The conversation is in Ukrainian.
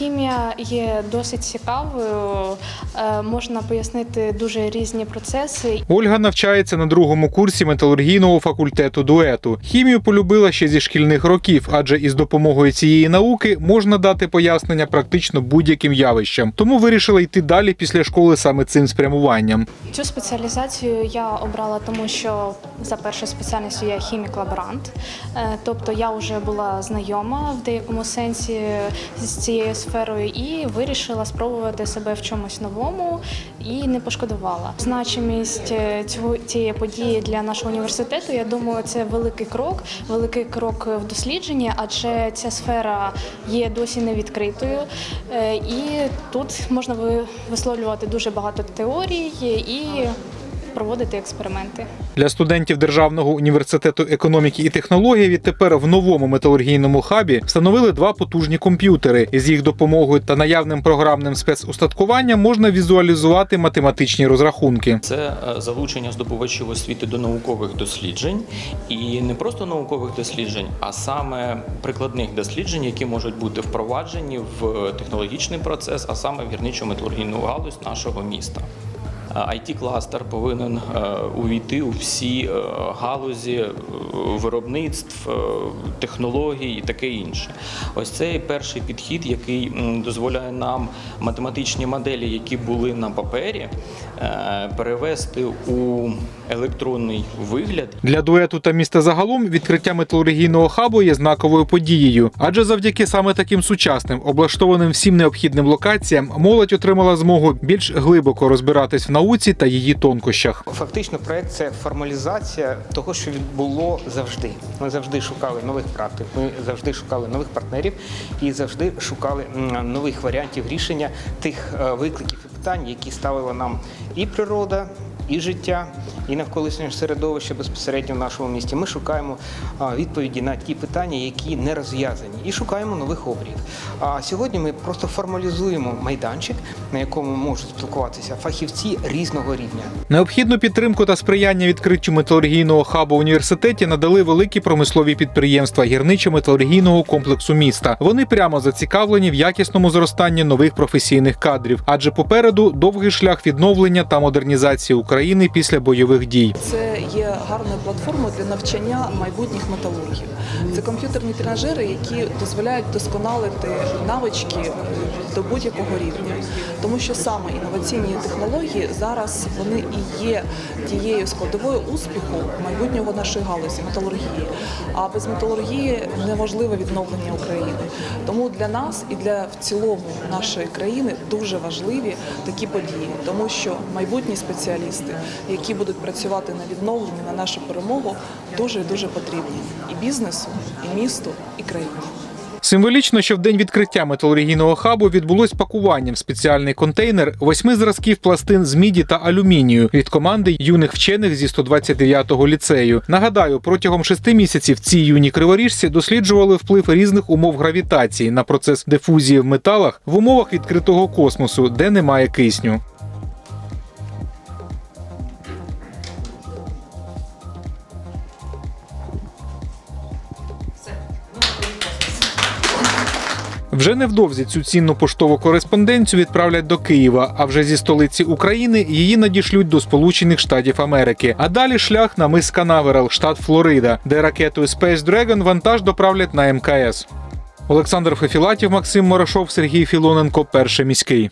Хімія є досить цікавою, е, можна пояснити дуже різні процеси. Ольга навчається на другому курсі металургійного факультету дуету. Хімію полюбила ще зі шкільних років, адже із допомогою цієї науки можна дати пояснення практично будь-яким явищам. Тому вирішила йти далі після школи саме цим спрямуванням. Цю спеціалізацію я обрала, тому що за першою спеціальністю я хімік-лаборант, Е, тобто я вже була знайома в деякому сенсі з цією сферою і вирішила спробувати себе в чомусь новому і не пошкодувала. Значимість е, цього цієї події для нашого університету. Я думаю, це великий крок, великий крок в дослідженні, адже ця сфера є досі не відкритою, Е, і тут можна ви- висловлювати дуже багато теорій і проводити експерименти. Для студентів Державного університету економіки і технологій відтепер в новому металургійному хабі встановили два потужні комп'ютери. Із їх допомогою та наявним програмним спецустаткуванням можна візуалізувати математичні розрахунки. Це е, залучення здобувачів освіти до наукових досліджень, і не просто наукових досліджень, а саме прикладних досліджень, які можуть бути впроваджені в технологічний процес, а саме в гірничо-металургійну галузь нашого міста. It кластер повинен е, увійти у всі е, галузі е, виробництв, е, технологій і таке інше. Ось цей перший підхід, який дозволяє нам математичні моделі, які були на папері, е, перевести у електронний вигляд Для дуету та міста загалом відкриття металургійного хабу є знаковою подією, адже завдяки саме таким сучасним, облаштованим всім необхідним локаціям, молодь отримала змогу більш глибоко розбиратись в науці та її тонкощах. Фактично, проект це формалізація того, що було завжди. Ми завжди шукали нових практик, ми завжди шукали нових партнерів і завжди шукали нових варіантів рішення тих е, викликів і питань, які ставила нам і природа. І життя, і навколишнє середовище безпосередньо в нашому місті. Ми шукаємо відповіді на ті питання, які не розв'язані, і шукаємо нових обріїв. А сьогодні ми просто формалізуємо майданчик, на якому можуть спілкуватися фахівці різного рівня. Необхідну підтримку та сприяння відкриттю металургійного хабу в університеті надали великі промислові підприємства гірничо-металургійного комплексу міста. Вони прямо зацікавлені в якісному зростанні нових професійних кадрів, адже попереду довгий шлях відновлення та модернізації України після бойових дій. Це є гарною платформою для навчання майбутніх металургів. Це комп'ютерні тренажери, які дозволяють досконалити навички до будь-якого рівня. Тому що саме інноваційні технології зараз вони і є тією складовою успіху майбутнього нашої галузі металургії. А без металургії неможливе відновлення України. Тому для нас і для в цілому нашої країни дуже важливі такі події, тому що майбутні спеціалісти, які будуть працювати на відновленні на нашу перемогу, дуже дуже потрібні і бізнесу, і місту, і країні. Символічно, що в день відкриття металургійного хабу відбулось пакування в спеціальний контейнер восьми зразків пластин з міді та алюмінію від команди юних вчених зі 129-го ліцею. Нагадаю, протягом шести місяців ці юні криворіжці досліджували вплив різних умов гравітації на процес дифузії в металах в умовах відкритого космосу, де немає кисню. Вже невдовзі цю цінну поштову кореспонденцію відправлять до Києва, а вже зі столиці України її надішлють до Сполучених Штатів Америки. А далі шлях на мис Канаверал, штат Флорида, де ракетою Space Dragon вантаж доправлять на МКС. Олександр Фефілатів, Максим Морошов, Сергій Філоненко, перший міський.